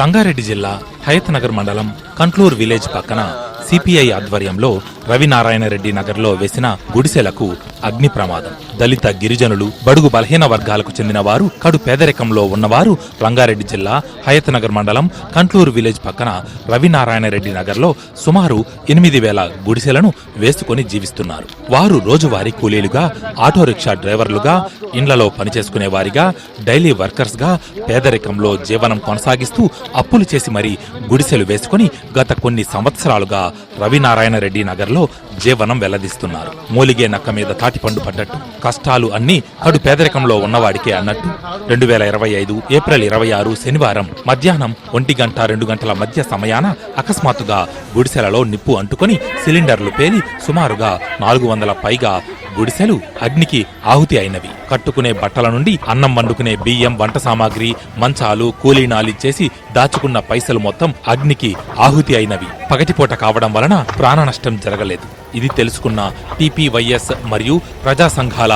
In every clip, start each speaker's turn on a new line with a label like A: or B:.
A: రంగారెడ్డి జిల్లా హయత్నగర్ మండలం కంట్లూర్ విలేజ్ పక్కన. సిపిఐ ఆధ్వర్యంలో రవినారాయణ రెడ్డి నగర్లో వేసిన గుడిసెలకు అగ్ని ప్రమాదం. దళిత గిరిజనులు బడుగు బలహీన వర్గాలకు చెందినవారు కడు పేదరికంలో ఉన్నవారు రంగారెడ్డి జిల్లా హయత్నగర్ మండలం కంట్లూరు విలేజ్ పక్కన రవినారాయణ రెడ్డి నగర్లో సుమారు ఎనిమిది వేల గుడిసెలను వేసుకొని జీవిస్తున్నారు. వారు రోజువారీ కూలీలుగా ఆటో రిక్షా డ్రైవర్లుగా ఇండ్లలో పనిచేసుకునే వారిగా డైలీ వర్కర్స్గా పేదరికంలో జీవనం కొనసాగిస్తూ అప్పులు చేసి మరీ గుడిసెలు వేసుకుని గత కొన్ని సంవత్సరాలుగా రవినారాయణ రెడ్డి నగర్లో జీవనం వెల్లదిస్తున్నారు మూలిగే నక్క మీద తాటిపండు పడ్డట్టు. కష్టాలు అన్నీ కడు పేదరికంలో ఉన్నవాడికే అన్నట్టు. రెండు వేల ఇరవై ఐదు ఏప్రిల్ ఇరవై ఆరు శనివారం మధ్యాహ్నం ఒంటి గంట రెండు గంటల మధ్య సమయాన అకస్మాత్తుగా గుడిసెలలో నిప్పు అంటుకొని సిలిండర్లు పేలి సుమారుగా నాలుగు వందల పైగా గుడిసెలు అగ్నికి ఆహుతి అయినవి. కట్టుకునే బట్టల నుండి అన్నం వండుకునే బియ్యం వంట సామాగ్రి మంచాలు కూలీనాలిచ్చేసి దాచుకున్న పైసలు మొత్తం అగ్నికి ఆహుతి అయినవి. పగటిపూట కావడం వలన ప్రాణ నష్టం జరగలేదు. ఇది తెలుసుకున్న టీపీవైఎస్ మరియు ప్రజా సంఘాల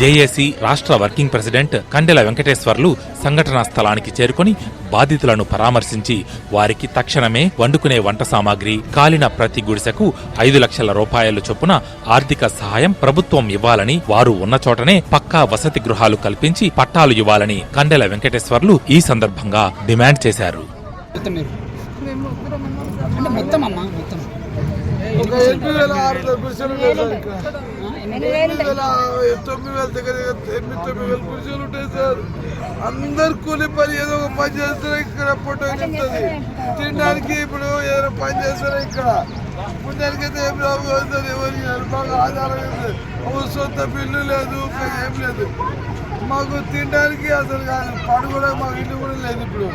A: జేఏసీ రాష్ట్ర వర్కింగ్ ప్రెసిడెంట్ కండెల వెంకటేశ్వర్లు సంఘటనా స్థలానికి చేరుకొని బాధితులను పరామర్శించి వారికి తక్షణమే వండుకునే వంట సామాగ్రి కాలిన ప్రతి గుడిసెకు ఐదు లక్షల రూపాయలు చొప్పున ఆర్థిక సహాయం ప్రభుత్వం ఇవ్వాలని వారు ఉన్న చోటనే పక్కా వసతి గృహాలు కల్పించి పట్టాలు ఇవ్వాలని కండెల వెంకటేశ్వర్లు ఈ సందర్భంగా డిమాండ్ చేశారు.
B: మొత్తం
C: ఒక ఎనిమిది వేల ఆరు వందల గుడిసెలు ఉంటాయి సార్ ఇక్కడ ఎనిమిది వేల తొమ్మిది వేల దగ్గర ఎనిమిది తొమ్మిది వేల గుడిసెలు ఉంటాయి సార్. అందరు కూలి పని ఏదో ఒక పని చేస్తారు ఇక్కడ ఫోటో ఉంటుంది తినడానికి ఇప్పుడు ఏదైనా పని చేస్తారు ఇక్కడ. పుణ్యానికి ఏం లాభం కదా ఎవరికి బాగా ఆధారం ఏం లేదు. సొంత బిల్లు లేదు ఏం లేదు. మాకు తినడానికి అసలు కాదు పడు కూడా మాకు ఇల్లు కూడా లేదు ఇప్పుడు.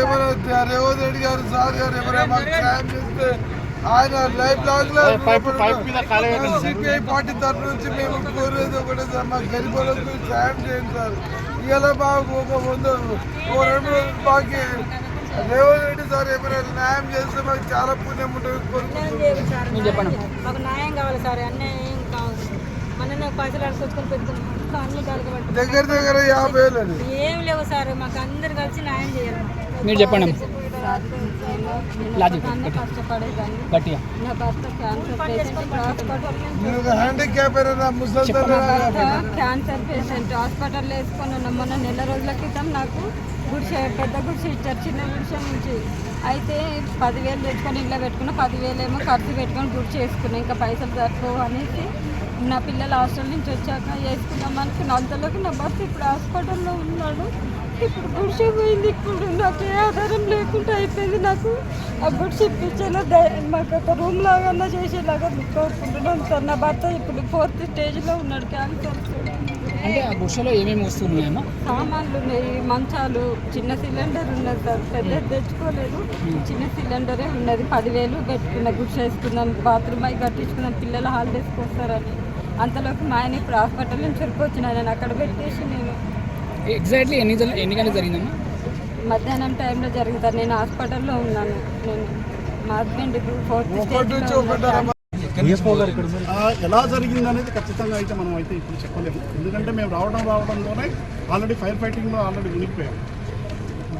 C: ఏమైనా రేవంత్ రెడ్డి గారు సార్ గారు ఎవరైనా మాకు సాయం చేస్తే ఆయన లైఫ్ లాంగ్లో సిపిఐ పార్టీ తరఫు నుంచి మేము కోరేది ఒకటే సార్ మా గరీబులకు సాయం చేయండి సార్. ఇలా మాకు ఒక వంద ఓ రెండు రోజులు బాకీ రేవంత్ రెడ్డి సార్ ఏమైనా న్యాయం చేస్తే మాకు చాలా పుణ్యం ఉంటుంది కోరుకుంటున్నాం.
D: లేదు సార్.
B: మీరు చెప్పండి.
D: మాకు న్యాయం కావాలి సార్ అన్యాయం కావాలి
C: దగ్గర దగ్గర యాభై వేలు
D: ఏం లేవు సార్ మాకు అందరు కలిసి న్యాయం చేయాలి.
B: మీరు చెప్పండి.
D: క్యాన్సర్ పేషెంట్ హాస్పిటల్
C: మీరు ఒక హ్యాండిక్యాప్ అయినా ముసలి
D: నా భర్త క్యాన్సర్ పేషెంట్ హాస్పిటల్ వేసుకొని ఉన్నాం మొన్న నెల రోజుల క్రితం నాకు గుడిసె పెద్ద గుడిసె ఇచ్చారు చిన్న గుడిసె నుంచి. అయితే పదివేలు తెచ్చుకొని ఇంట్లో పెట్టుకున్న పదివేలు ఏమో ఖర్చు పెట్టుకొని గుడిసె వేసుకున్నా ఇంకా పైసలు సరిపోవు అనేసి నా పిల్లలు హాస్టల్ నుంచి వచ్చాక వేసుకుందాం అనుకున్న అంతలోకి నా భర్త ఇప్పుడు హాస్పిటల్లో ఉన్నాడు. ఇప్పుడు గుడిసె పోయింది ఇప్పుడు. నాకు ఏ ఆధారం లేకుండా అయిపోయింది నాకు. ఆ గుడిసె ఇప్పించేలా మాకు ఒక రూమ్ లాగా చేసేలాగా కోరుకుంటున్నాను సార్. నా భర్త ఇప్పుడు ఫోర్త్ స్టేజ్లో ఉన్నాడు క్యాన్సర్
B: అంటే ఆ గుడిసెలో ఏమేమి వస్తువులు ఉన్నాయమ్మా
D: సామాన్లు ఉన్నాయి మంచాలు చిన్న సిలిండర్ ఉన్నది సార్. పెద్ద తెచ్చుకోలేదు. చిన్న సిలిండరే ఉన్నది. పదివేలు పెట్టుకున్న గుడ్స్ వేసుకున్నాం బాత్రూమ్ అయి కట్టించుకున్నాం పిల్లల హాలిడేస్కి వస్తారని. అంతలోకి మా ఆయన ఇప్పుడు హాస్పిటల్ నుంచి వచ్చిన నేను అక్కడ పెట్టేసి నేను
B: ఎగ్జాక్ట్లీ ఎన్ని జరి- ఎన్ని గంటలకు జరిగిందమ్మా?
D: మధ్యాహ్నం టైంలో జరుగుతాను నేను హాస్పిటల్లో ఉన్నాను. నేను మా హస్బెండ్ ఇప్పుడు ఫోర్త్
E: ఎలా జరిగింది అనేది ఖచ్చితంగా అయితే మనం అయితే ఇప్పుడు చెప్పలేము. ఎందుకంటే మేము రావడం రావడంతోనే ఆల్రెడీ ఫైర్ ఫైటింగ్లో ఆల్రెడీ మునిగిపోయాం.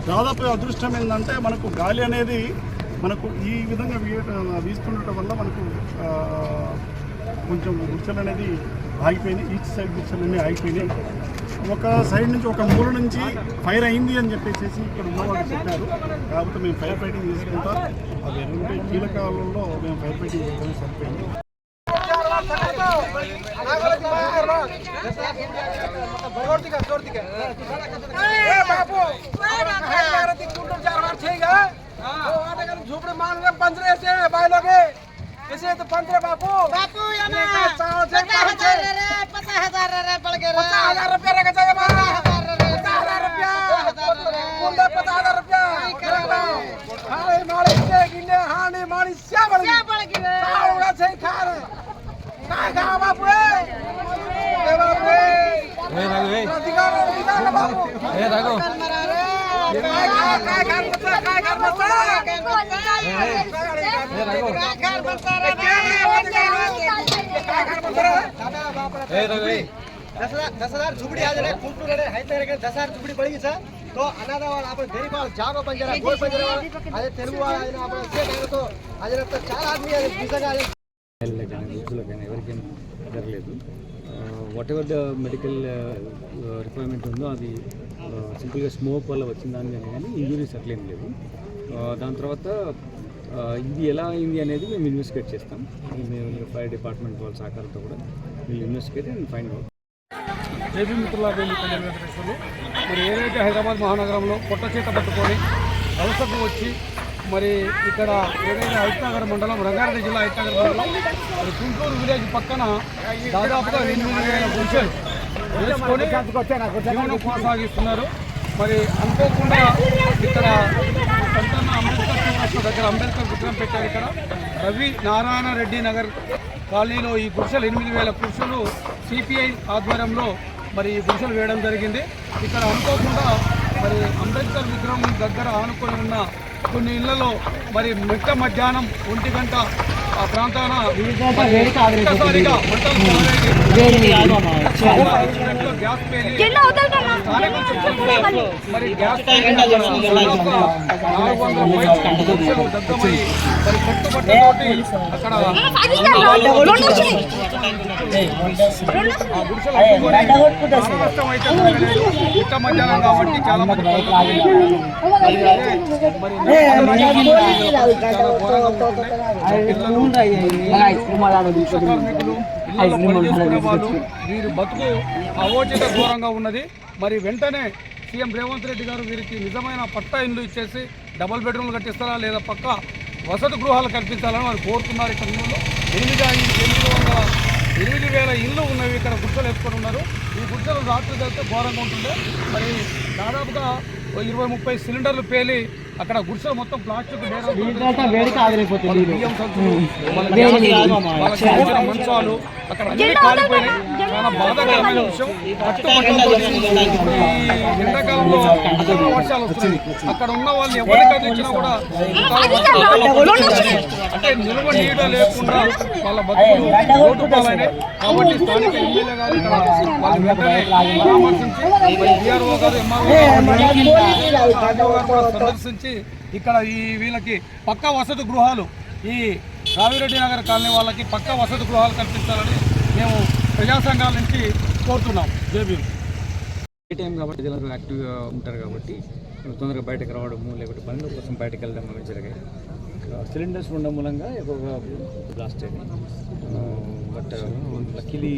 E: దాదాపు అదృష్టం ఏంటంటే మనకు గాలి అనేది మనకు ఈ విధంగా వీ- వీస్తుండటం వల్ల మనకు కొంచెం గుడిసెలు అనేది ఆగిపోయినాయి. ఈచ్ సైడ్ గుడిసెలు అన్నీ ఆగిపోయినాయి. ఒక సైడ్ నుంచి ఒక మూల నుంచి ఫైర్ అయింది అని చెప్పేసి ఇక్కడ ఉన్న వాళ్ళు చెప్పారు కాకపోతే మేము ఫైర్ ఫైటింగ్ చేసుకుంటా అది ఎటువంటి కీలకాలలో మేము ఫైర్ ఫైటింగ్ చేయడం సరిపోయింది
C: झोपड़े मान रहे पंजरे से भाई लोग कैसे तो पंजरे बापू
F: बापू हज़ार रुपये पचास हज़ार
C: रुपया रखा जाएगा पचास हज़ार रुपया बोलता पचास हज़ार रुपया हाणे माणे गिने गिने हाणे माणी
F: श्या बळ श्या बळ
C: गिने सावळा छै खार काय खा बापू ए बापू ए राघव ए प्रतिकार
F: प्रतिकार बापू ए राघव
C: काय खा काय खा काय खा
F: काय
C: खा
G: દસ હજાર ઝુબડી આજે ખૂંટું લડે હાઈતે રગે દસ હજાર ઝુબડી પડી છે તો અનાદા વાળ આપણે ગરીબ વાળ જાગો પંજરા ગોળ પંજરા આજે તેલુગુ વાળ આપણે છે ટાઈમ તો આજે લગતા ચાર આદમી આજે બીજા આજે యూత్లో
H: కానీ ఎవరికైనా జరగలేదు whatever the medical requirement ఉందో అది సింపుల్గా స్మోక్ వల్ల వచ్చిందని కానీ ఇంజురీస్ అట్లేం లేవు దాని తర్వాత ఇది ఎలా అయింది అనేది మేము ఇన్వెస్టిగేట్ చేస్తాం. మేము ఫైర్ డిపార్ట్మెంట్ వాళ్ళ సహకారంతో కూడా వీళ్ళు ఇన్వెస్టిగేట్ అండ్ ఫైండ్ అవుట్
I: జేబీ మిత్రుల వెంకటేశ్వర్లు. మరి ఏదైతే హైదరాబాద్ మహానగరంలో పొట్ట చేత పట్టుకొని వలసకు వచ్చి మరి ఇక్కడ ఏదైతే హైతనగర్ మండలం రంగారెడ్డి జిల్లా హైతనగర్ మండలం మరి కుంటూరు విలేజ్ పక్కన దాదాపుగా ఎనిమిది వేల గుంచెలు వేసుకొని జీవనం కొనసాగిస్తున్నారు. మరి అనుకోకుండా ఇక్కడ దగ్గర అంబేద్కర్ విగ్రహం పెట్టారు ఇక్కడ. రవి నారాయణ రెడ్డి నగర్ కాలనీలో ఈ గుడిసెలు ఎనిమిది వేల గుడిసెలు సిపిఐ ఆధ్వర్యంలో మరి ఈ గుడిసెలు వేయడం జరిగింది. ఇక్కడ అనుకోకుండా మరి అంబేద్కర్ విగ్రహం దగ్గర ఆనుకొని ఉన్న కొన్ని ఇళ్ళలో మరి మిట్ట మధ్యాహ్నం ఒంటి గంట ఆ ప్రాంతాన ఒక్కసారిగా మంటలు గ్యాస్ పేలి మరి గ్యాస్ నాలుగు వందల మరి కట్టుబట్టతోటి అక్కడ గుడిసెలు మధ్యాహ్నం కాబట్టి చాలా మంది కార్మికులు వీరి బతుకు అవోచిత ఘోరంగా ఉన్నది మరి వెంటనే సీఎం రేవంత్ రెడ్డి గారు వీరికి నిజమైన పట్టా ఇల్లు ఇచ్చేసి డబుల్ బెడ్రూమ్లు కట్టిస్తారా లేదా పక్క వసతి గృహాలు కల్పించాలని వారు కోరుతున్నారు ఇక్కడ ఎనిమిది ఐదు ఎనిమిది వందల ఎనిమిది వేల ఇళ్ళు ఉన్నవి ఇక్కడ గుడ్డలు వేసుకొని ఉన్నారు. ఈ గుడ్డలు రాత్రి జరిగితే ఘోరంగా ఉంటుండే మరి దాదాపుగా ఇరవై ముప్పై సిలిండర్లు పేలి అక్కడ గుడిసెలు మొత్తం ప్లాస్టిక్ బియ్యం మంచాలు అక్కడ అన్ని కాలిపోయినాయి. చాలా బాధాకరమైన విషయం. ఎండాకాలంలో వర్షాలు వస్తున్నాయి. అక్కడ ఉన్న వాళ్ళు ఎవరికి కదిలించినా కూడా అంటే నిల్వ నీడ లేకుండా వాళ్ళ బతుకులు రోడ్డు పాలైనాయి కాబట్టి స్థానిక ఎమ్మెల్యే గారు ఇక్కడ వాళ్ళు వెంటనే పరామర్శించి బీఆర్ఓ గారు ఎంఆర్ఓ గారు కూడా సందర్శించి ఇక్కడ ఈ వీళ్ళకి పక్కా వసతి గృహాలు ఈ రావిరెడ్డి నగర్ కాలనీ వాళ్ళకి పక్కా వసతి గృహాలు కల్పించాలని మేము ప్రజా సంఘాల నుంచి కోరుతున్నాం. జేబీ
H: ఏ టైం కాబట్టి ప్రజలు యాక్టివ్గా ఉంటారు కాబట్టి తొందరగా బయటకు రావడము లేకపోతే పనుల కోసం బయటకు వెళ్ళడం అవి జరిగాయి. సిలిండర్స్ ఉండడం మూలంగా ఎక్కువగా బ్లాస్ట్ అయింది. బట్ లక్కీలీ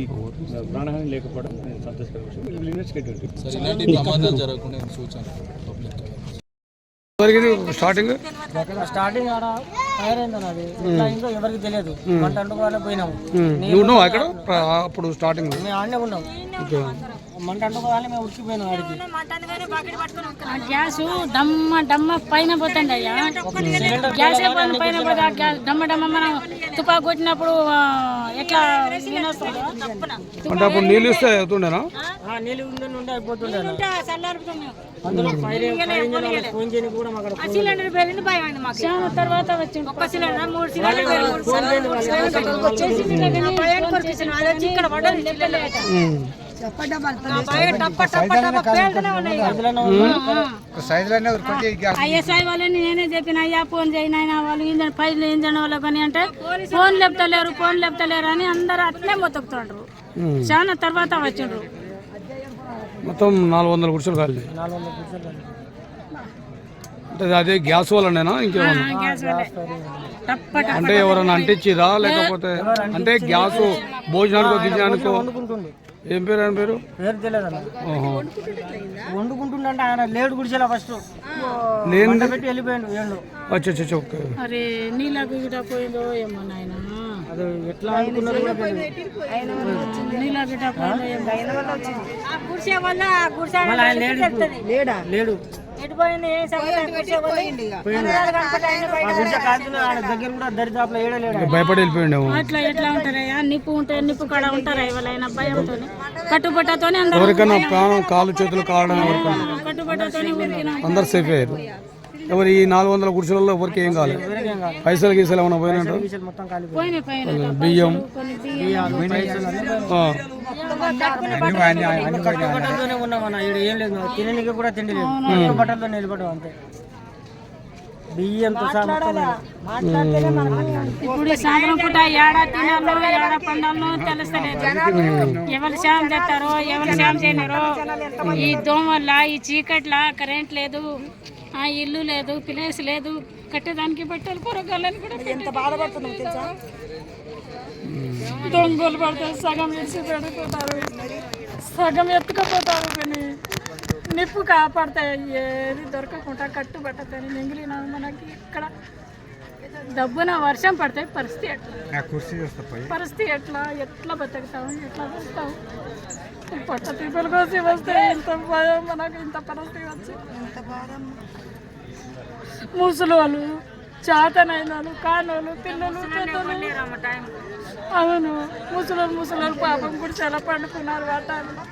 H: ప్రాణహాని లేకపోవడం నేను సంతోషకర విషయం. ఇన్వెస్టిగేట్
I: జరిగింది స్టార్టింగ్
J: స్టార్టింగ్ ఆడ ఫైర్ అయింది అది. ఎట్లా అయిందో ఎవరికి తెలియదు. అంటుకోవాలి పోయినాము.
I: అక్కడ. అప్పుడు స్టార్టింగ్
J: మేము ఆడనే ఉన్నాం. మంట అంటుకోవాలి మేము ఉడికిపోయినాం ఆడికి.
K: గ్యాస్ డమ్మ డమ్మ పైన పోతుంది అయ్యా. గ్యాస్ పైన పోతే గ్యాస్ డమ్మ డమ్మ మనం తుపాకు కొట్టినప్పుడు ఎట్లా
I: అంటే అప్పుడు నీళ్ళు ఇస్తే అవుతుండేనా?
J: ఆ, నీళ్ళు ఉండే అయిపోతుండే
K: పేలింది భయం మాకు. తర్వాత వచ్చింది మూడు సిలిండర్ ఐఎస్ఐ వాళ్ళని నేనే చెప్పిన అయ్యా ఫోన్ చేయను ఆయన వాళ్ళు ఇంజన్ పైలు ఇంజన్ వాళ్ళు కొని అంటే ఫోన్ లేపుతలేరు ఫోన్ లేపుతలేరు అని అందరు అట్లే మొత్తుకుతుండ్రు. చాలా తర్వాత వచ్చిండ్రు.
I: మొత్తం నాలుగు వందల గుడిసెలు కాలి అంటే అదే గ్యాస్ వల్లనేనా ఇంకేమన్నా? అంటే ఎవరైనా అంటించిరా? లేకపోతే అంటే గ్యాస్ భోజనానికో
J: వండుకుంటుండే.
I: ఏం పేరు ఆయన పేరు?
J: పేరు తెలియదు. వండుకుంటుండే అంటే ఆయన లేడు గుడిచేలా ఫస్ట్
I: లేని
J: పెట్టి వెళ్ళిపోయాడు ఏళ్ళు
I: అచ్చా అచ్చా ఓకే.
K: అరే నీళ్ళకు పోయిందో ఏమో నాయన.
J: అది ఎట్లా కూడా
D: గుడిసె వల్ల గుడిసె
J: లేడు.
I: భయపడి
K: అట్లా ఎట్లా ఉంటారయ్యా నిప్పు ఉంటే నిప్పు కాడ ఉంటారా ఎవరైనా భయంతో కట్టుబట్టతోనే అందరూ
I: ఎవరికైనా ప్రాణం కాలు చేతులు కావడం
K: కట్టుబట్టతోనే
I: అందరు సేఫ్ అయ్యారు. ఎవరు ఈ నాలుగు వందల గుడిసెలలో ఎవరికి ఏం కాలేదు.
L: కాదు
J: పైసలు గీసలు ఏమైనా పోయినట్టు బియ్యం.
L: బియ్యంతో
K: ఇప్పుడు సాయంత్రం పూట ఏడా తినాలో ఏడా పండాలో తెలుస్తలేదు. ఎవరు సాయం చేస్తారో ఎవరు సాయం చేయనారో ఈ దోమ వల్ల ఈ చీకట్ల కరెంట్ లేదు. ఆ ఇల్లు లేదు ప్లేస్ లేదు కట్టేదానికి బట్టలు పొరగాలని కూడా ఎంత బాధపడుతున్నాం తెలుసా? దొంగలు పడతారు సగం ఇడిచి పెడిపోతారు. సగం ఎత్తుకపోతారు కానీ నిప్పు కాపాడతాయి ఏది దొరకకుండా కట్టుబట్టతాయి మిగిలిన మనకి ఇక్కడ డబ్బున వర్షం పడితే పరిస్థితి ఎట్లా? పరిస్థితి ఎట్లా? ఎట్లా బతుకుతావు? ఎట్లా బతుకుతావు? పొట్ట తిప్పలు కోసి వస్తే ఇంత భయం మనకు ఇంత పరిస్థితి వచ్చి. ముసలోళ్ళు చేతనైన వాళ్ళు కానోళ్ళు పిల్లలు పెద్దలు అవును. ముసలోళ్ళు ముసలోళ్ళు పాపం కూడా చాలా పండుకున్నారు ఆ టైంలో